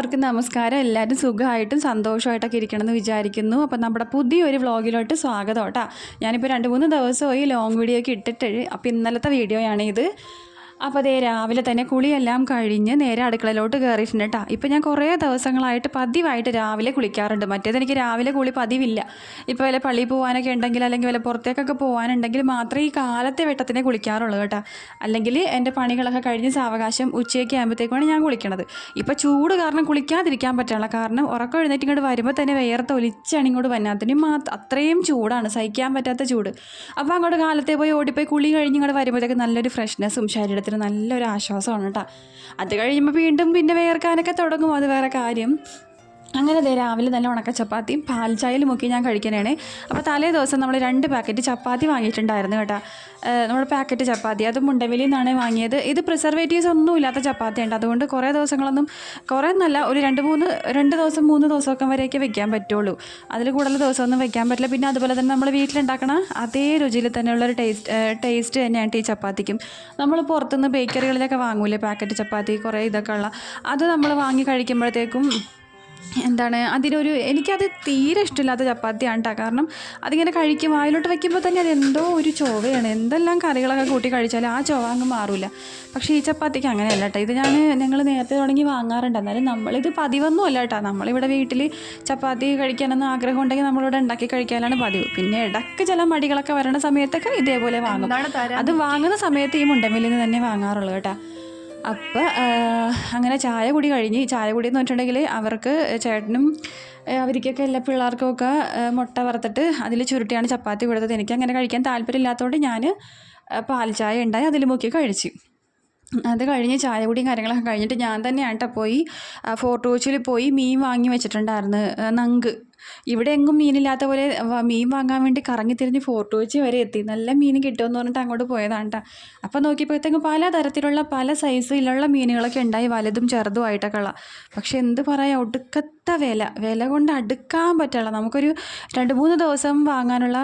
എല്ലാവർക്കും നമസ്കാരം. എല്ലാവരും സുഖമായിട്ടും സന്തോഷമായിട്ടൊക്കെ ഇരിക്കണമെന്ന് വിചാരിക്കുന്നു. അപ്പോൾ നമ്മുടെ പുതിയൊരു വ്ളോഗിലോട്ട് സ്വാഗതം കേട്ടോ. ഞാനിപ്പോൾ രണ്ട് മൂന്ന് ദിവസമായി ലോങ് വീഡിയോ ഒക്കെ ഇട്ടിട്ട് അപ്പോൾ ഇന്നലത്തെ വീഡിയോയാണിത് അപ്പോൾ അതേ രാവിലെ തന്നെ കുളിയെല്ലാം കഴിഞ്ഞ് നേരെ അടുക്കളയിലോട്ട് കയറിയിട്ടുണ്ട് കേട്ടോ ഇപ്പോൾ ഞാൻ കുറേ ദിവസങ്ങളായിട്ട് പതിവായിട്ട് രാവിലെ കുളിക്കാറുണ്ട്. മറ്റേത് എനിക്ക് രാവിലെ കുളി പതിവില്ല. ഇപ്പോൾ വല്ല പള്ളിയിൽ പോകാനൊക്കെ ഉണ്ടെങ്കിൽ അല്ലെങ്കിൽ വല്ല പുറത്തേക്കൊക്കെ പോകാനുണ്ടെങ്കിൽ മാത്രമേ ഈ കാലത്തെ വെട്ടത്തിനെ കുളിക്കാറുള്ളൂ കേട്ടോ. അല്ലെങ്കിൽ എന്റെ പണികളൊക്കെ കഴിഞ്ഞ് സാവകാശം ഉച്ചയൊക്കെ ആകുമ്പോഴത്തേക്കുമാണ് ഞാൻ കുളിക്കണത്. ഇപ്പോൾ ചൂട് കാരണം കുളിക്കാതിരിക്കാൻ പറ്റുള്ള കാരണം ഉറക്കം എഴുന്നേറ്റ് ഇങ്ങോട്ട് വരുമ്പോൾ തന്നെ വേർത്ത് ഒലിച്ചാണ് ഇങ്ങോട്ട് വന്നാത്തിന് മാത്രം അത്രയും ചൂടാണ്. സഹിക്കാൻ പറ്റാത്ത ചൂട്. അപ്പോൾ അങ്ങോട്ട് കാലത്തെ പോയി ഓടിപ്പോയി കുളി കഴിഞ്ഞ് ഇങ്ങോട്ട് വരുമ്പോഴത്തേക്ക് നല്ലൊരു ഫ്രഷ്നെസ്സും ശരീരത്തിന് നല്ലൊരു ആശ്വാസമാണ് കേട്ടോ അത് കഴിയുമ്പോൾ വീണ്ടും പിന്നെ വേർക്കാനൊക്കെ തുടങ്ങും. അത് വേറെ കാര്യം. അങ്ങനെ ദേ രാവിലെ നല്ല ഉണക്ക ചപ്പാത്തിയും പാൽ ചായയിൽ മുക്കി ഞാൻ കഴിക്കാനാണ് അപ്പോൾ തലേ ദിവസം നമ്മൾ രണ്ട് പാക്കറ്റ് ചപ്പാത്തി വാങ്ങിയിട്ടുണ്ടായിരുന്നു കേട്ടോ. നമ്മുടെ പാക്കറ്റ് ചപ്പാത്തി. അത് മുണ്ടവലിയിൽ നിന്നാണ് വാങ്ങിയത്. ഇത് പ്രിസർവേറ്റീവ്സ് ഒന്നും ഇല്ലാത്ത ചപ്പാത്തി ഉണ്ട് അതുകൊണ്ട് കുറേ ദിവസങ്ങളൊന്നും കുറേ നല്ല ഒരു രണ്ട് മൂന്ന് രണ്ട് ദിവസം മൂന്ന് ദിവസമൊക്കെ വരെയൊക്കെ വെക്കാൻ പറ്റുള്ളൂ. അതിൽ കൂടുതൽ ദിവസമൊന്നും വെക്കാൻ പറ്റില്ല. പിന്നെ അതുപോലെ തന്നെ നമ്മൾ വീട്ടിലുണ്ടാക്കണ അതേ രുചിയിൽ തന്നെയുള്ളൊരു ടേസ്റ്റ് ടേസ്റ്റ് തന്നെയാണ് ഈ ചപ്പാത്തിക്കും. നമ്മൾ പുറത്തുനിന്ന് ബേക്കറികളിലൊക്കെ വാങ്ങൂലേ പാക്കറ്റ് ചപ്പാത്തി കുറേ ഇതൊക്കെ ഉള്ള. അത് നമ്മൾ വാങ്ങി കഴിക്കുമ്പോഴത്തേക്കും എന്താണ് അതിനൊരു എനിക്കത് തീരെ ഇഷ്ടമില്ലാത്ത ചപ്പാത്തിയാണ് കേട്ടോ കാരണം അതിങ്ങനെ കഴിക്കും വായിലോട്ട് വയ്ക്കുമ്പോൾ തന്നെ അതെന്തോ ഒരു ചൊവയാണ്. എന്തെല്ലാം കറികളൊക്കെ കൂട്ടി കഴിച്ചാലും ആ ചൊവ അങ്ങ് മാറില്ല പക്ഷേ ഈ ചപ്പാത്തിക്ക് അങ്ങനെയല്ല കേട്ടോ ഇത് ഞാൻ ഞങ്ങൾ നേരത്തെ തുടങ്ങി വാങ്ങാറുണ്ട്. എന്നാലും നമ്മളിത് പതിവൊന്നും അല്ല കേട്ടോ നമ്മളിവിടെ വീട്ടിൽ ചപ്പാത്തി കഴിക്കാനൊന്നും ആഗ്രഹം ഉണ്ടെങ്കിൽ നമ്മളിവിടെ ഉണ്ടാക്കി കഴിക്കാനാണ് പതിവ്. പിന്നെ ഇടയ്ക്ക് ചില മടികളൊക്കെ വരണ സമയത്തൊക്കെ ഇതേപോലെ വാങ്ങും. അത് വാങ്ങുന്ന സമയത്ത് ഈ മുണ്ടമ്മിൽ നിന്ന് തന്നെ വാങ്ങാറുള്ളൂ കേട്ടോ. അപ്പോൾ അങ്ങനെ ചായ കുടി കഴിഞ്ഞ് ചായ കുടി എന്ന് വെച്ചിട്ടുണ്ടെങ്കിൽ അവർക്ക് ചേട്ടനും അവർക്കൊക്കെ എല്ലാ പിള്ളേർക്കുമൊക്കെ മുട്ട വറുത്തിട്ട് അതിൽ ചുരുട്ടിയാണ് ചപ്പാത്തി കൊടുത്തത്. എനിക്ക് അങ്ങനെ കഴിക്കാൻ താല്പര്യമില്ലാത്തതുകൊണ്ട് ഞാൻ പാൽ ചായ ഉണ്ടായി അതിൽ മുക്കി കഴിച്ചു. അത് കഴിഞ്ഞ് ചായ കുടിയും കാര്യങ്ങളൊക്കെ കഴിഞ്ഞിട്ട് ഞാൻ തന്നെയാണ് പോയി ഫോർട്ട് കൊച്ചിയിൽ പോയി മീൻ വാങ്ങി വെച്ചിട്ടുണ്ടായിരുന്നു നങ്ക്. ഇവിടെ എങ്ങും മീനില്ലാത്ത പോലെ മീൻ വാങ്ങാൻ വേണ്ടി കറങ്ങി തിരിഞ്ഞ് ഫോർട്ട് കൊച്ചി വരെ എത്തി. നല്ല മീൻ കിട്ടുമെന്ന് പറഞ്ഞിട്ട് അങ്ങോട്ട് പോയതാണ് കേട്ടോ അപ്പോൾ നോക്കിയപ്പോഴത്തേക്കും പല തരത്തിലുള്ള പല സൈസിലുള്ള മീനുകളൊക്കെ ഉണ്ടായി. വലുതും ചെറുതും ആയിട്ടൊക്കെ ഉള്ള. പക്ഷെ എന്ത് പറയാ ഒടുക്കത്ത വില. വില കൊണ്ട് അടുക്കാൻ പറ്റില്ല നമുക്കൊരു രണ്ട് മൂന്ന് ദിവസം വാങ്ങാനുള്ള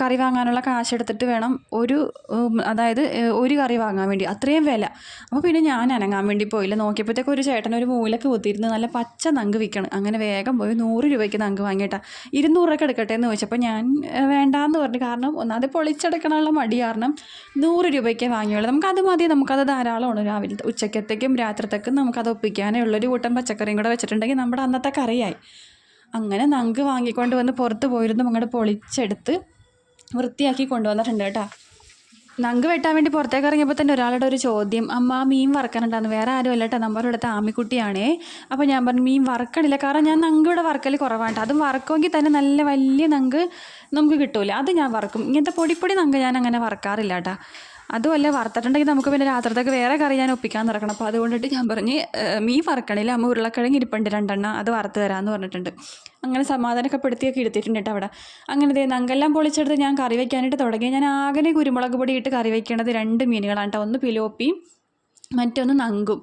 കറി വാങ്ങാനുള്ള കാശ് എടുത്തിട്ട് വേണം ഒരു അതായത് ഒരു കറി വാങ്ങാൻ വേണ്ടി. അത്രയും വില. അപ്പോൾ പിന്നെ ഞാൻ അനങ്ങാൻ വേണ്ടി പോയില്ല. നോക്കിയപ്പോഴത്തേക്കും ഒരു ചേട്ടൻ ഒരു മൂലക്ക് കുത്തിയിരുന്ന് നല്ല പച്ച നങ്ക് വിൽക്കണം. അങ്ങനെ വേഗം പോയി നൂറ് രൂപയ്ക്ക് നങ്ക് വാങ്ങിയിട്ടാ. ഇരുന്നൂറ് രൂപയ്ക്ക് എടുക്കട്ടെ എന്ന് ചോദിച്ചപ്പോൾ ഞാൻ വേണ്ടാന്ന് പറഞ്ഞു. കാരണം ഒന്നാമത് പൊളിച്ചെടുക്കണമുള്ള മടി കാരണം നൂറ് രൂപയ്ക്ക് വാങ്ങിയുള്ളൂ. നമുക്കത് മതി. നമുക്കത് ധാരാളമാണ് രാവിലെ ഉച്ചക്കത്തേക്കും രാത്രിത്തേക്കും നമുക്കത് ഒപ്പിക്കാനേ ഉള്ളൊരു കൂട്ടം പച്ചക്കറിയും കൂടെ വെച്ചിട്ടുണ്ടെങ്കിൽ നമ്മുടെ അന്നത്തെ കറിയായി. അങ്ങനെ നങ്ക് വാങ്ങിക്കൊണ്ട് വന്ന് പുറത്ത് പോയിരുന്നു അങ്ങോട്ട് പൊളിച്ചെടുത്ത് വൃത്തിയാക്കി കൊണ്ടുവന്നിട്ടുണ്ട് കേട്ടോ. നങ്ക് വെട്ടാൻ വേണ്ടി പുറത്തേക്ക് ഇറങ്ങിയപ്പോൾ തന്നെ ഒരാളുടെ ഒരു ചോദ്യം അമ്മ മീൻ വറക്കാനുണ്ടായിരുന്നു വേറെ ആരും അല്ല കേട്ടോ നമ്മുടെ അടുത്ത ആമിക്കുട്ടിയാണേ. അപ്പോൾ ഞാൻ പറഞ്ഞു മീൻ വറക്കണില്ല. കാരണം ഞാൻ നങ്ക് ഇവിടെ വറക്കൽ കുറവാണ്. അതും വറക്കുമെങ്കിൽ തന്നെ നല്ല വലിയ നങ്ക് നമുക്ക് കിട്ടൂല. അത് ഞാൻ വറക്കും. ഇങ്ങനത്തെ പൊടിപ്പൊടി നങ്ക് ഞാൻ അങ്ങനെ വറക്കാറില്ല കേട്ടോ അതുമല്ല വറുത്തിട്ടുണ്ടെങ്കിൽ നമുക്ക് പിന്നെ രാത്രിത്തേക്ക് വേറെ കറി ഞാൻ ഒപ്പിക്കാൻ നടക്കണം. അപ്പോൾ അതുകൊണ്ടിട്ട് ഞാൻ പറഞ്ഞ് "ഏഹ്, മീൻ വറക്കണില്ല. അമ്മ ഉരുളക്കിഴങ്ങ് ഇരിപ്പുണ്ട് രണ്ടെണ്ണം അത് വറുത്ത് തരാമെന്ന് പറഞ്ഞിട്ടുണ്ട്. അങ്ങനെ സമാധാനമൊക്കെ പെടുത്തിയൊക്കെ എടുത്തിട്ടുണ്ട് കേട്ടോ അവിടെ. അങ്ങനെ ദേ നങ്കെല്ലാം പൊളിച്ചെടുത്ത് ഞാൻ കറി വയ്ക്കാനായിട്ട് തുടങ്ങി. ഞാൻ ആകെ കുരുമുളക് പൊടി ഇട്ട് കറി വയ്ക്കേണ്ടത് രണ്ട് മീനുകളാണ് ഒന്ന് പിലോപ്പിയും മറ്റൊന്ന് നങ്കും.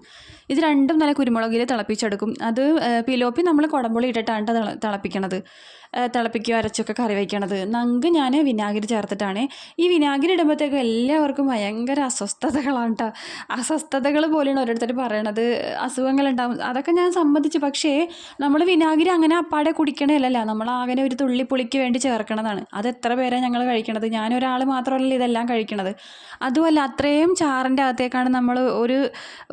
ഇത് രണ്ടും നല്ല കുരുമുളകിൽ തിളപ്പിച്ചെടുക്കും. അത് പിലോപ്പി നമ്മൾ കുടമ്പുളി ഇട്ടിട്ടാണ് ട്ടോ തിള തിളപ്പിക്കണത്. തിളപ്പിക്കുക അരച്ചൊക്കെ കറി വയ്ക്കണത്. നങ്ക് ഞാൻ വിനാഗിരി ചേർത്തിട്ടാണ്. ഈ വിനാഗിരി ഇടുമ്പോഴത്തേക്കും എല്ലാവർക്കും ഭയങ്കര അസ്വസ്ഥതകളാണ് കേട്ടോ അസ്വസ്ഥതകൾ പോലെയാണ് ഓരോരുത്തർ പറയണത്. അസുഖങ്ങളുണ്ടാവും അതൊക്കെ ഞാൻ സമ്മതിച്ചു. പക്ഷേ നമ്മൾ വിനാഗിരി അങ്ങനെ അപ്പാടെ കുടിക്കണമല്ലല്ലോ നമ്മൾ അങ്ങനെ ഒരു തുള്ളി പുളിക്ക് വേണ്ടി ചേർക്കണതാണ്. അത് എത്ര പേരാണ് ഞങ്ങൾ കഴിക്കണത്? ഞാനൊരാൾ മാത്രമല്ല ഇതെല്ലാം കഴിക്കണത്. അതുമല്ല അത്രയും ചാറിന്റെ അകത്തേക്കാണ് നമ്മൾ ഒരു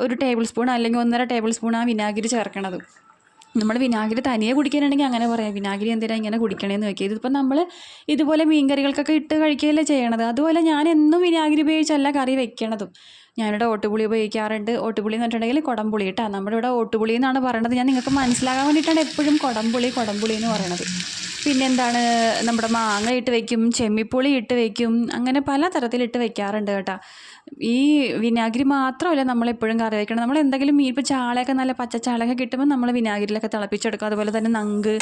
ഒരു ടേബിൾ സ്പൂൺ അല്ലെങ്കിൽ ഒന്നര ടേബിൾ സ്പൂൺ ആ വിനാഗിരി ചേർക്കണത്. നമ്മൾ വിനാഗിരി തനിയെ കുടിക്കാനാണെങ്കിൽ അങ്ങനെ പറയാം. വിനാഗിരി എന്തിനാ ഇങ്ങനെ കുടിക്കണേന്ന് വെക്കുക ഇതിപ്പോൾ നമ്മൾ ഇതുപോലെ മീൻകറികൾക്കൊക്കെ ഇട്ട് കഴിക്കുകയല്ലേ ചെയ്യണത്? അതുപോലെ ഞാൻ എന്നും വിനാഗിരി ഉപയോഗിച്ചല്ല കറി വെക്കണതും. ഞാനിവിടെ ഓട്ടുപുളി ഉപയോഗിക്കാറുണ്ട്. ഓട്ടുപുളി എന്ന് പറഞ്ഞിട്ടുണ്ടെങ്കിൽ കുടംപുളി കേട്ടോ. നമ്മുടെ ഇവിടെ ഓട്ടുപുളി എന്നാണ് പറയണത്. ഞാൻ നിങ്ങൾക്ക് മനസ്സിലാകാൻ വേണ്ടിയിട്ടാണ് എപ്പോഴും കുടംപുളി കുടംപുളി എന്ന് പറയണത്. പിന്നെന്താണ്? നമ്മുടെ മാങ്ങ ഇട്ട് വെക്കും ചെമ്മിപ്പുളി ഇട്ട് വെക്കും അങ്ങനെ പല തരത്തിലിട്ട് വെക്കാറുണ്ട് കേട്ടോ. ഈ വിനാഗിരി മാത്രമല്ല നമ്മളെപ്പോഴും കറി വയ്ക്കണം നമ്മൾ എന്തെങ്കിലും മീൻ ഇപ്പോൾ ചാളയൊക്കെ നല്ല പച്ച ചാളയൊക്കെ കിട്ടുമ്പോൾ നമ്മൾ വിനാഗിരിയിലൊക്കെ തിളപ്പിച്ചെടുക്കും. അതുപോലെ തന്നെ നങ്ക്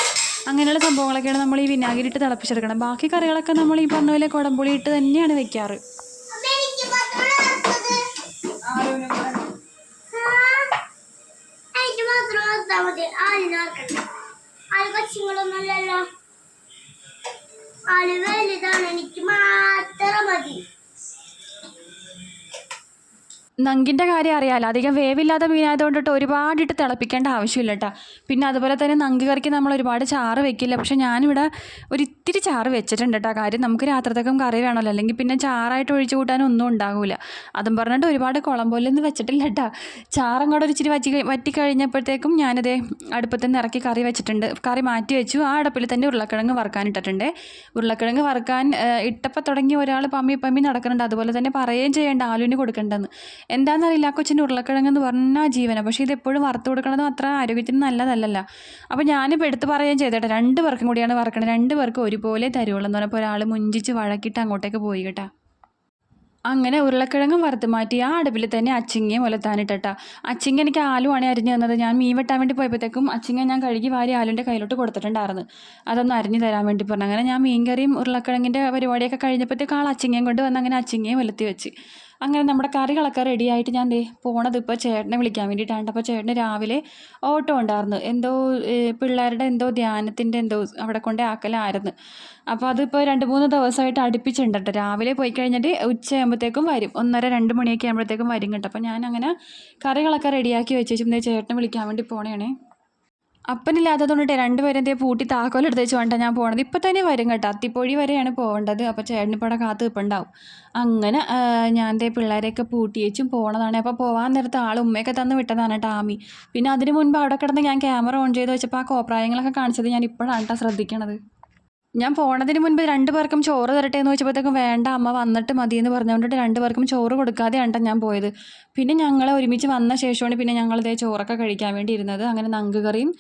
അങ്ങനെയുള്ള സംഭവങ്ങളൊക്കെയാണ് നമ്മൾ ഈ വിനാഗിരി ഇട്ട് തിളപ്പിച്ചെടുക്കണം ബാക്കി കറികളൊക്കെ നമ്മൾ ഈ പറഞ്ഞ പോലെ കുടംപുളി ഇട്ട് തന്നെയാണ് വെക്കാറ് അമ്മ എനിക്ക് മാത്രം എനിക്ക് മാത്രം ഓർത്താ മതി ആളിനെ ഓർക്കണ്ട ആൾ കൊച്ചുങ്ങളൊന്നുമല്ലല്ലോ. എനിക്ക് മതി. നങ്കിന്റെ കാര്യം അറിയാമല്ലോ അധികം വേവില്ലാത്ത മീനായതുകൊണ്ടിട്ട് ഒരുപാടിട്ട് തിളപ്പിക്കേണ്ട ആവശ്യമില്ല കേട്ടോ. പിന്നെ അതുപോലെ തന്നെ നങ്ക് കറിക്ക് നമ്മൾ ഒരുപാട് ചാറ് വെക്കില്ല. പക്ഷെ ഞാനിവിടെ ഒരു ഇത്തിരി ചാറ് വെച്ചിട്ടുണ്ട് കേട്ടോ കാര്യം നമുക്ക് രാത്രത്തേക്കും കറി വേണമല്ലോ. അല്ലെങ്കിൽ പിന്നെ ചാറായിട്ട് ഒഴിച്ചു കൂട്ടാനും ഒന്നും ഉണ്ടാകില്ല അതും പറഞ്ഞിട്ട് ഒരുപാട് കുളമ്പോലൊന്നും വെച്ചിട്ടില്ല കേട്ടോ ചാറും കൂടെ ഒരിച്ചിരി വറ്റി വറ്റി കഴിഞ്ഞപ്പോഴത്തേക്കും ഞാനതേ അടുപ്പത്തിൽ നിന്ന് ഇറക്കി കറി വെച്ചിട്ടുണ്ട്. കറി മാറ്റി വെച്ചു. ആ അടുപ്പിൽ തന്നെ ഉരുളക്കിഴങ്ങ് വറുക്കാൻ ഇട്ടിട്ടുണ്ട്. ഉരുളക്കിഴങ്ങ് വറുക്കാൻ ഇട്ടപ്പോൾ തുടങ്ങി ഒരാൾ പമ്മി പമ്മി നടക്കുന്നുണ്ട്. അതുപോലെ തന്നെ പറയുകയും ചെയ്യേണ്ട ആലുവിന് കൊടുക്കേണ്ടെന്ന്. എന്താണെന്നറിയില്ല ആ കൊച്ചിന്റെ ഉരുളക്കിഴങ്ങ് എന്ന് പറഞ്ഞാൽ ജീവനം. പക്ഷേ ഇത് എപ്പോഴും വറുത്ത് കൊടുക്കണതും അത്ര ആരോഗ്യത്തിന് നല്ലതല്ലല്ലോ. അപ്പോൾ ഞാനിപ്പോൾ എടുത്ത് പറയുകയും ചെയ്തേട്ടെ. രണ്ട് പേർക്കും കൂടിയാണ് വറക്കണത്. രണ്ട് പേർക്കും ഒരുപോലെ തരുവുള്ളൂ എന്ന് പറഞ്ഞപ്പോൾ ഒരാൾ മുഞ്ചിച്ച് വഴക്കിട്ട് അങ്ങോട്ടേക്ക് പോയി കേട്ടാ. അങ്ങനെ ഉരുളക്കിഴങ്ങും വറുത്ത് മാറ്റി ആ അടുപ്പിൽ തന്നെ അച്ചിങ്ങയെ മുലത്താനിട്ടാ അച്ചിങ്ങ എനിക്ക് ആലുവാണ് അരിഞ്ഞു തന്നത്. ഞാൻ മീൻ വെട്ടാൻ വേണ്ടി പോയപ്പോഴത്തേക്കും അച്ചിങ്ങ ഞാൻ കഴുകി വാരി ആലുവിന്റെ കയ്യിലോട്ട് കൊടുത്തിട്ടുണ്ടായിരുന്നു. അതൊന്ന് അരിഞ്ഞു തരാൻ വേണ്ടി പറഞ്ഞു. അങ്ങനെ ഞാൻ മീൻകറിയും ഉരുളക്കിഴങ്ങിന്റെ പരിപാടിയൊക്കെ കഴിഞ്ഞപ്പോഴത്തേക്ക് ആൾ അച്ചിങ്ങയും കൊണ്ട് വന്ന് അങ്ങനെ അച്ചിങ്ങയെ മുലത്തി വെച്ച്. അങ്ങനെ നമ്മുടെ കറികളൊക്കെ റെഡിയായിട്ട് ഞാൻ ദേ പോണത് ഇപ്പോൾ ചേട്ടനെ വിളിക്കാൻ വേണ്ടിയിട്ടാണ് അപ്പോൾ ചേട്ടന് രാവിലെ ഓട്ടോ ഉണ്ടായിരുന്നു. എന്തോ പിള്ളേരുടെ എന്തോ ധ്യാനത്തിന്റെ എന്തോ അവിടെ കൊണ്ടേ ആക്കലായിരുന്നു. അപ്പോൾ അതിപ്പോൾ രണ്ട് മൂന്ന് ദിവസമായിട്ട് അടുപ്പിച്ചിട്ടുണ്ട് രാവിലെ പോയി കഴിഞ്ഞിട്ട് ഉച്ചയാകുമ്പോഴത്തേക്കും വരും. ഒന്നര രണ്ട് മണിയൊക്കെ ആകുമ്പോഴത്തേക്കും വരും കേട്ടോ. അപ്പോൾ ഞാൻ അങ്ങനെ കറികളൊക്കെ റെഡിയാക്കി വെച്ചേച്ചും ചേട്ടനെ വിളിക്കാൻ വേണ്ടി പോണേണേ. അപ്പനില്ലാത്തതുകൊണ്ടിട്ട് രണ്ടുപേരും എന്തേ പൂട്ടി താക്കോലെടുത്ത് വെച്ച് വേണ്ട ഞാൻ പോകണത് ഇപ്പം തന്നെ വരും കേട്ടോ. അത്തിപ്പൊഴി വരെയാണ് പോകേണ്ടത്. അപ്പോൾ ചേട്ടനിപ്പോടെ കാത്ത് നിൽപ്പുണ്ടാവും അങ്ങനെ ഞാൻ ദേ പിള്ളേരെയൊക്കെ പൂട്ടി വെച്ചും പോണതാണ്. അപ്പോൾ പോകാൻ നേരത്തെ ആൾ ഉമ്മയൊക്കെ തന്ന് വിട്ടതാണ് ആമി. പിന്നെ അതിന് മുൻപ് അവിടെ കിടന്ന് ഞാൻ ക്യാമറ ഓൺ ചെയ്ത് വെച്ചപ്പോൾ ആ കോപ്രായങ്ങളൊക്കെ കാണിച്ചത് ഞാൻ ഇപ്പോഴാണ് കേട്ടോ ശ്രദ്ധിക്കണത്. ഞാൻ പോണതിന് മുൻപ് രണ്ട് പേർക്കും ചോറ് തരട്ടെ എന്ന് ചോദിച്ചപ്പോഴത്തേക്കും വേണ്ട അമ്മ വന്നിട്ട് മതി എന്ന് പറഞ്ഞുകൊണ്ടിട്ട് രണ്ട് പേർക്കും ചോറ് കൊടുക്കാതെയാണ് ഞാൻ പോയത്. പിന്നെ ഞങ്ങൾ ഒരുമിച്ച് വന്ന ശേഷമാണ് പിന്നെ ഞങ്ങൾ ഇതേ ചോറൊക്കെ കഴിക്കാൻ വേണ്ടി ഇരുന്നത് അങ്ങനെ നങ്കുകറിയും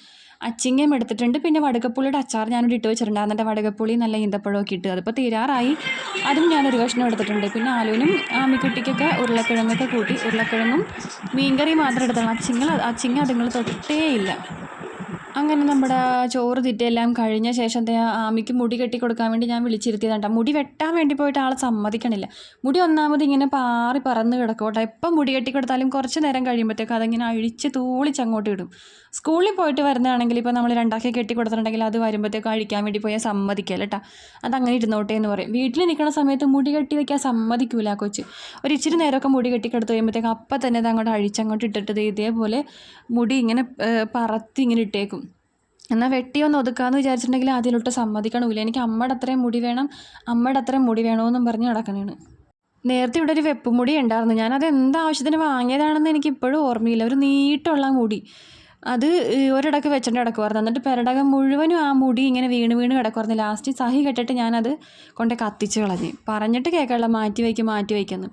അച്ചിങ്ങയും എടുത്തിട്ടുണ്ട്. പിന്നെ വടകപ്പുള്ളിയുടെ അച്ചാർ ഞാനിവിടെ ഇട്ട് വെച്ചിട്ടുണ്ട് എന്നിട്ട് വടകപ്പുള്ളി നല്ല ഈന്തപ്പഴമൊക്കെ ഇട്ട്. അതിപ്പോൾ തീരാറായി. അതും ഞാനൊരു കഷ്ണം എടുത്തിട്ടുണ്ട്. പിന്നെ ആലുവിനും ആമിക്കുട്ടിക്കൊക്കെ ഉരുളക്കിഴങ്ങൊക്കെ കൂട്ടി ഉരുളക്കിഴങ്ങും മീൻകറി മാത്രം എടുത്തതാണ്. അച്ചിങ്ങ അച്ചിങ്ങ അതുങ്ങൾ തൊട്ടേ ഇല്ല. അങ്ങനെ നമ്മുടെ ചോറ് തിറ്റെല്ലാം കഴിഞ്ഞ ശേഷം ആമിക്ക് മുടി കെട്ടി കൊടുക്കാൻ വേണ്ടി ഞാൻ വിളിച്ചിരുത്തിയതാണ് മുടി വെട്ടാൻ വേണ്ടി പോയിട്ട് ആളെ സമ്മതിക്കണില്ല. മുടി ഒന്നാമത് ഇങ്ങനെ പാറി പറന്ന് കിടക്കോട്ടെ എപ്പം മുടി കെട്ടി കൊടുത്താലും കുറച്ച് നേരം കഴിയുമ്പോഴത്തേക്ക് അതിങ്ങനെ അഴിച്ച് തൂളിച്ച് അങ്ങോട്ട് ഇടും. സ്കൂളിൽ പോയിട്ട് വരുന്നതാണെങ്കിൽ ഇപ്പോൾ നമ്മൾ രണ്ടാക്കി കെട്ടി കൊടുത്തിട്ടുണ്ടെങ്കിൽ അത് വരുമ്പോഴത്തേക്ക് അഴിക്കാൻ വേണ്ടി പോയാൽ സമ്മതിക്കല്ല കേട്ടോ അതങ്ങനെ ഇരുന്നോട്ടെ എന്ന് പറയും. വീട്ടിൽ നിൽക്കുന്ന സമയത്ത് മുടി കെട്ടി വെക്കാൻ സമ്മതിക്കൂല കൊച്ച്. ഒരു ഇച്ചിരി നേരമൊക്കെ മുടി കെട്ടി കൊടുത്ത് കഴിയുമ്പോഴത്തേക്ക് അപ്പം തന്നെ അത് അങ്ങോട്ട് അഴിച്ചങ്ങോട്ട് ഇട്ടിട്ട് ഇതേപോലെ മുടി ഇങ്ങനെ പറത്തി ഇങ്ങനെ ഇട്ടേക്കും. എന്നാൽ വെട്ടി ഒന്ന് ഒതുക്കാന്ന് വിചാരിച്ചിട്ടുണ്ടെങ്കിൽ അതിലൊട്ട് സമ്മതിക്കണമില്ല. എനിക്ക് അമ്മയുടെ അത്രയും മുടി വേണം അമ്മയുടെ അത്രയും മുടി വേണമെന്നും പറഞ്ഞ് നടക്കണേണ്. നേരത്തെ ഇവിടെ ഒരു വെപ്പുമുടി ഉണ്ടായിരുന്നു. ഞാനത് എന്താവശ്യത്തിന് വാങ്ങിയതാണെന്ന് എനിക്ക് ഇപ്പോഴും ഓർമ്മയില്ല. ഒരു നീട്ടുള്ള മുടി. അത് ഒരിടക്ക് വെച്ചിട്ട് കിടക്കുമായിരുന്നു എന്നിട്ട് പെരടകം മുഴുവനും ആ മുടി ഇങ്ങനെ വീണ് വീണ് കിടക്കുമായിരുന്നു ലാസ്റ്റ് സഹി കെട്ടിട്ട് ഞാനത് കൊണ്ട് കത്തിച്ച് കളഞ്ഞ്. പറഞ്ഞിട്ട് കേൾക്കാനുള്ള മാറ്റി വയ്ക്കും മാറ്റി വയ്ക്കുന്നു.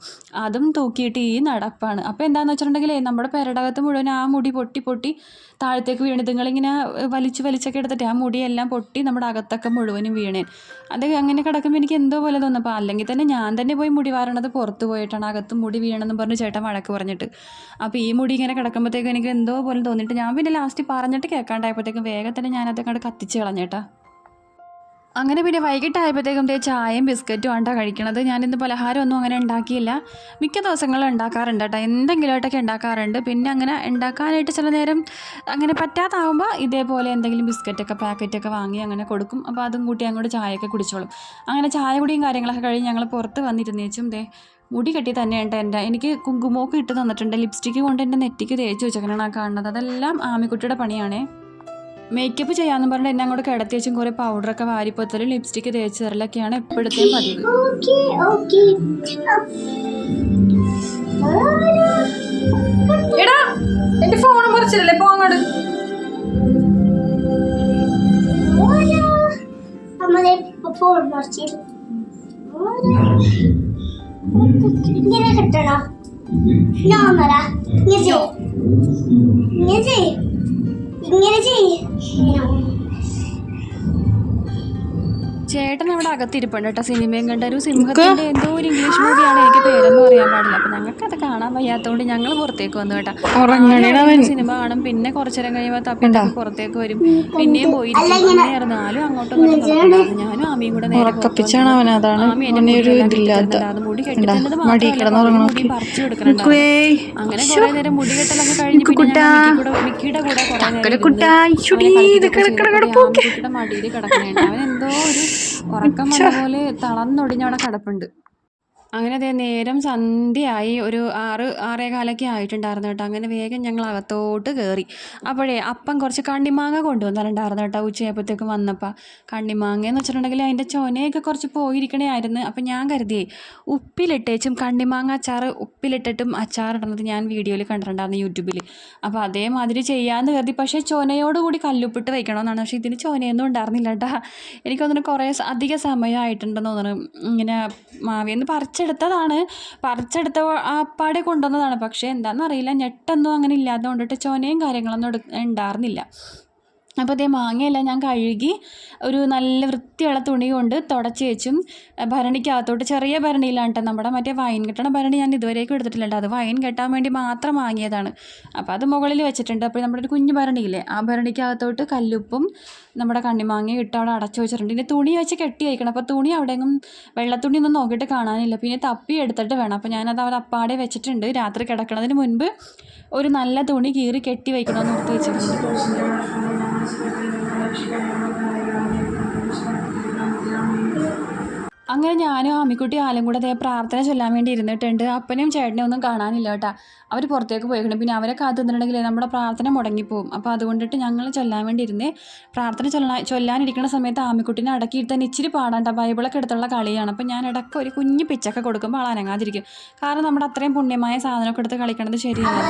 അതും തൂക്കിയിട്ട് ഈ നടപ്പാണ്. അപ്പോൾ എന്താണെന്ന് വെച്ചിട്ടുണ്ടെങ്കിൽ നമ്മുടെ പെരടകത്ത് മുഴുവൻ ആ മുടി പൊട്ടി പൊട്ടി താഴത്തേക്ക് വീണ് ഇതുങ്ങളിങ്ങനെ വലിച്ച് വലിച്ചൊക്കെ എടുത്തിട്ട് ആ മുടിയെല്ലാം പൊട്ടി നമ്മുടെ അകത്തൊക്കെ മുഴുവനും വീണേൻ അത് അങ്ങനെ കിടക്കുമ്പോൾ എനിക്ക് എന്തോ പോലെ തോന്നും. അപ്പോൾ അല്ലെങ്കിൽ തന്നെ ഞാൻ തന്നെ പോയി മുടി വാരണത് പുറത്ത് പോയിട്ടാണ്. അകത്ത് മുടി വീണെന്ന് പറഞ്ഞ് ചേട്ടൻ വഴക്ക് പറഞ്ഞിട്ട്. അപ്പോൾ ഈ മുടി ഇങ്ങനെ കിടക്കുമ്പോഴത്തേക്കും എനിക്ക് എന്തോ പോലെ തോന്നിയിട്ട് ഞാൻ പിന്നെ ലാസ്റ്റ് പറഞ്ഞിട്ട് കേൾക്കാണ്ടായപ്പോഴത്തേക്കും വേഗം തന്നെ ഞാനത് അങ്ങോട്ട് കത്തിച്ച് കളഞ്ഞേട്ടാ അങ്ങനെ പിന്നെ വൈകിട്ടായപ്പോഴത്തേക്കും ദേ ചായയും ബിസ്ക്കറ്റും ആണ്ടാ കഴിക്കണത്. ഞാനിന്ന് പലഹാരമൊന്നും അങ്ങനെ ഉണ്ടാക്കിയില്ല. മിക്ക ദിവസങ്ങളും ഉണ്ടാക്കാറുണ്ട് കേട്ടോ. എന്തെങ്കിലുമായിട്ടൊക്കെ ഉണ്ടാക്കാറുണ്ട്. പിന്നെ അങ്ങനെ ഉണ്ടാക്കാനായിട്ട് ചില നേരം അങ്ങനെ പറ്റാതാവുമ്പോൾ ഇതേപോലെ എന്തെങ്കിലും ബിസ്ക്കറ്റൊക്കെ പാക്കറ്റൊക്കെ വാങ്ങി അങ്ങനെ കൊടുക്കും. അപ്പോൾ അതും കൂട്ടി അങ്ങോട്ട് ചായയൊക്കെ കുടിച്ചോളും. അങ്ങനെ ചായ കുടിയും കാര്യങ്ങളൊക്കെ കഴിഞ്ഞ് ഞങ്ങൾ പുറത്ത് വന്നിരുന്നേച്ചും ദേ മുടി കെട്ടി തന്നെയുണ്ട് എന്റെ. എനിക്ക് കുങ്കുമൊക്കെ ഇട്ട് തന്നിട്ടുണ്ട്. ലിപ്സ്റ്റിക്ക് കൊണ്ട് എന്റെ നെറ്റിക്ക് തേച്ച് ആ കാണുന്നത്. അതെല്ലാം ആമിക്കുട്ടിയുടെ പണിയാണേ. മേക്കപ്പ് ചെയ്യാന്ന് പറഞ്ഞാൽ എന്നെ അങ്ങോട്ട് കിടത്തി വെച്ചും കുറേ പൗഡറൊക്കെ വാരിപ്പോത്തലും ലിപ്സ്റ്റിക്ക് തേച്ച് തരലൊക്കെയാണ് എപ്പോഴത്തെ പതിവ്. ഓക്കെ ഓക്കെ എടാ എന്റെ ഫോൺ മുറിച്ചില്ലേ പോ അങ്ങോട്ട്. ഫോൺ മറിച്ച്. ഇങ്ങനെ കിട്ടണോ? ഞാൻ ഇങ്ങനെ ചെയ്യ്. ഇങ്ങനെ ചെയ്യ്. ഇങ്ങനെ ചെയ്യ് അകത്തിരിപ്പുണ്ട് കേട്ടോ. സിനിമയും കണ്ട ഒരു സിംഹത്തിന്റെ എന്തോ ഒരു ഇംഗ്ലീഷ് മൂവിയാണ് എനിക്ക് പേരൊന്നും അറിയാൻ പാടില്ല. അപ്പൊ ഞങ്ങൾക്ക് അത് കാണാൻ വയ്യാത്തതുകൊണ്ട് ഞങ്ങൾ പുറത്തേക്ക് വന്നു കേട്ടോ. സിനിമ കാണും. പിന്നെ കുറച്ചു നേരം കഴിയുമ്പോൾ തപ്പി തപ്പി പുറത്തേക്ക് വരും. പിന്നെയും പോയിരിക്കും. അങ്ങനെയായിരുന്നു അങ്ങോട്ടും ഇങ്ങോട്ടും ഞാനും ആമിയും കൂടെ നേരെ മുടി പറിച്ചു കൊടുക്കുന്നുണ്ടായിരുന്നു അങ്ങനെ കുറെ നേരം മുടി കെട്ടലൊക്കെ കഴിഞ്ഞ് പിന്നെ മിക്കിയുടെ കൂടെ കുറെ നേരം മടിയിൽ കിടക്കണേണ്ട. അവൻ എന്തോ ഒരു ഉറക്കം വന്ന പോലെ തളർന്നൊടിഞ്ഞ് അവിടെ കിടപ്പുണ്ട്. അങ്ങനെ അതേ നേരം സന്ധ്യയായി ഒരു ആറ് ആറേ കാലൊക്കെ ആയിട്ടുണ്ടായിരുന്നു കേട്ടോ. അങ്ങനെ വേഗം ഞങ്ങൾ അകത്തോട്ട് കയറി അപ്പോഴേ അപ്പം കുറച്ച് കണ്ണിമാങ്ങ കൊണ്ടുവന്നിട്ടുണ്ടായിരുന്നു കേട്ടോ ഉച്ചയായപ്പോഴത്തേക്കും വന്നപ്പോൾ കണ്ണിമാങ്ങ എന്ന് വെച്ചിട്ടുണ്ടെങ്കിൽ അതിന്റെ ചൊനയൊക്കെ കുറച്ച് പോയിരിക്കണേ ആയിരുന്നു അപ്പം ഞാൻ കരുതിയേ ഉപ്പിലിട്ടേച്ചും കണ്ണിമാങ്ങ അച്ചാർ ഉപ്പിലിട്ടിട്ടും അച്ചാറിടുന്നത് ഞാൻ വീഡിയോയിൽ കണ്ടിട്ടുണ്ടായിരുന്നു യൂട്യൂബിൽ. അപ്പോൾ അതേമാതിരി ചെയ്യാമെന്ന് കരുതി. പക്ഷേ ചൊനയോടുകൂടി കല്ലുപ്പിട്ട് വയ്ക്കണമെന്നാണ് പക്ഷേ ഇതിന് ചൊനയൊന്നും ഉണ്ടായിരുന്നില്ല കേട്ടോ. എനിക്ക് തോന്നുന്നു കുറേ അധിക സമയമായിട്ടുണ്ടെന്ന് തോന്നുന്നു. ഇങ്ങനെ മാവിന്ന് പറിച്ചെടുത്തതാണ്. പറിച്ചെടുത്ത അപ്പാടെ കൊണ്ടുവന്നതാണ്. പക്ഷേ എന്താണെന്നറിയില്ല ഞെട്ടൊന്നും അങ്ങനെ ഇല്ലാതെ കൊണ്ടിട്ട് ചൊനയും കാര്യങ്ങളൊന്നും ഉണ്ടായിരുന്നില്ല അപ്പോൾ അതേ മാങ്ങയെല്ലാം ഞാൻ കഴുകി ഒരു നല്ല വൃത്തിയുള്ള തുണി കൊണ്ട് തുടച്ച് വെച്ചും ഭരണിക്കകത്തോട്ട് ചെറിയ ഭരണിയിലാണ് കേട്ടോ നമ്മുടെ മറ്റേ വൈൻ കെട്ടണ ഭരണി ഞാൻ ഇതുവരേക്കും എടുത്തിട്ടില്ല അത് വൈൻ കെട്ടാൻ വേണ്ടി മാത്രം വാങ്ങിയതാണ്. അപ്പോൾ അത് മുകളിൽ വെച്ചിട്ടുണ്ട്. അപ്പോൾ നമ്മുടെ ഒരു കുഞ്ഞു ഭരണിയില്ലേ ആ ഭരണിക്കകത്തോട്ട് കല്ലുപ്പും നമ്മുടെ കണ്ണിമാങ്ങയും ഇട്ട് അവിടെ അടച്ചു വെച്ചിട്ടുണ്ട്. ഇനി തുണി വെച്ച് കെട്ടി വയ്ക്കണം അപ്പോൾ തുണി അവിടെയെങ്കിലും വെള്ളത്തുണി ഒന്നും നോക്കിയിട്ട് കാണാനില്ല. പിന്നെ തപ്പി എടുത്തിട്ട് വേണം. അപ്പോൾ ഞാനത് അവിടെ അപ്പാടെ വെച്ചിട്ടുണ്ട്. രാത്രി കിടക്കുന്നതിന് മുൻപ് ഒരു നല്ല തുണി കീറി കെട്ടി വയ്ക്കണമെന്ന് ഓർത്ത് വെച്ചിട്ടുണ്ട്. അങ്ങനെ ഞാനും ആമിക്കുട്ടി ആലും കൂടെ അതേ പ്രാർത്ഥന ചൊല്ലാൻ വേണ്ടി ഇരുന്നിട്ടുണ്ട്. അപ്പനും ചേട്ടനും ഒന്നും കാണാനില്ല കേട്ടോ. അവർ പുറത്തേക്ക് പോയിക്കണം. പിന്നെ അവരെ കാത്തു നിന്നിട്ടുണ്ടെങ്കിൽ നമ്മുടെ പ്രാർത്ഥന മുടങ്ങിപ്പോവും. അപ്പോൾ അതുകൊണ്ടിട്ട് ഞങ്ങൾ ചൊല്ലാൻ വേണ്ടി ഇരുന്നേ പ്രാർത്ഥന ചൊല്ലാൻ ചൊല്ലാനിരിക്കുന്ന സമയത്ത് ആമിക്കുട്ടിനെ അടക്കിയിട്ട് തന്നെ ഇച്ചിരി പാടാണ്ട. ബൈബിളൊക്കെ എടുത്തുള്ള കളിയാണ്. അപ്പോൾ ഞാൻ ഇടയ്ക്ക് ഒരു കുഞ്ഞു പിച്ചൊക്കെ കൊടുക്കുമ്പോൾ ആൾ അനങ്ങാതിരിക്കും. കാരണം നമ്മുടെ അത്രയും പുണ്യമായ സാധനമൊക്കെ എടുത്ത് കളിക്കണത് ശരിയല്ല.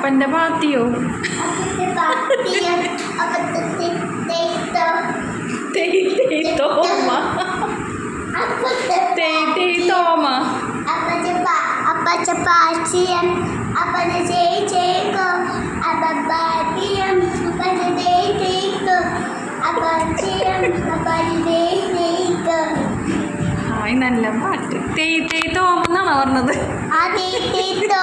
അപ്പന്റെ പാത്തിയോ ഒരു തേയ്ത്തോ തോമ അപ്പത്തെ തോമ അപ്പത്തെ അപ്പത്തെ പാട്ടിയം അപ്പത്തെ തേയ് തേയ്ക്കോ അപ്പ തേയ് തേയ്ക്കോ അപ്പത്തിയം അപ്പത്തെ തേയ് നല്ല പാട്ട് തേയ് തേയ് തോമെന്നാണോ പറഞ്ഞത് ആ തേയ് അറിയോ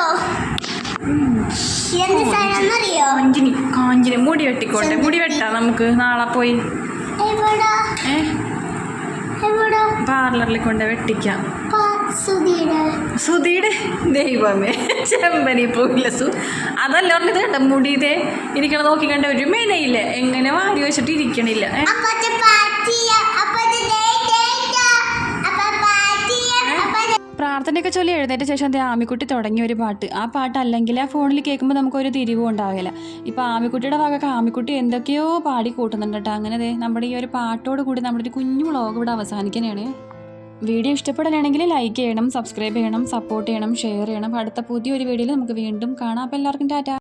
കാഞ്ചിനി കാഞ്ചിനി. മുടി വെട്ടിക്കോട്ടെ. മുടി വെട്ടാ നമുക്ക്. നാളെ പോയി. പാർലറിൽ കൊണ്ട് വെട്ടിക്കാം. സുധീടെ ദൈവമേ. ചെമ്പനി പോയില്ല സു അതല്ല പറഞ്ഞത് കണ്ട മുടി ഇതേ ഇരിക്കണ നോക്കി കണ്ട ഒരു മേനയില്ല? എങ്ങനെ വാരി വെച്ചിട്ട് ഇരിക്കണില്ല. പ്രാർത്ഥനയൊക്കെ ചൊല്ലി എഴുന്നേറ്റ ശേഷം അതേ ആമിക്കുട്ടി തുടങ്ങിയ ഒരു പാട്ട്. ആ പാട്ട് അല്ലെങ്കിൽ ആ ഫോണിൽ കേൾക്കുമ്പോൾ നമുക്കൊരു തിരിവും ഉണ്ടാവില്ല. ഇപ്പോൾ ആമിക്കുട്ടിയുടെ ഭാഗമൊക്കെ ആമിക്കുട്ടി എന്തൊക്കെയോ പാടി കൂട്ടുന്നുണ്ട് കേട്ടോ. അങ്ങനെ അതെ നമ്മുടെ ഈ ഒരു പാട്ടോട് കൂടി നമ്മുടെ ഒരു കുഞ്ഞു വ്ളോഗ് ഇവിടെ അവസാനിക്കാനാണ് വീഡിയോ ഇഷ്ടപ്പെടാനാണെങ്കിൽ ലൈക്ക് ചെയ്യണം സബ്സ്ക്രൈബ് ചെയ്യണം സപ്പോർട്ട് ചെയ്യണം ഷെയർ ചെയ്യണം. അടുത്ത പുതിയൊരു വീഡിയോയിൽ നമുക്ക് വീണ്ടും കാണാം. അപ്പോൾ എല്ലാവർക്കും ടാറ്റ.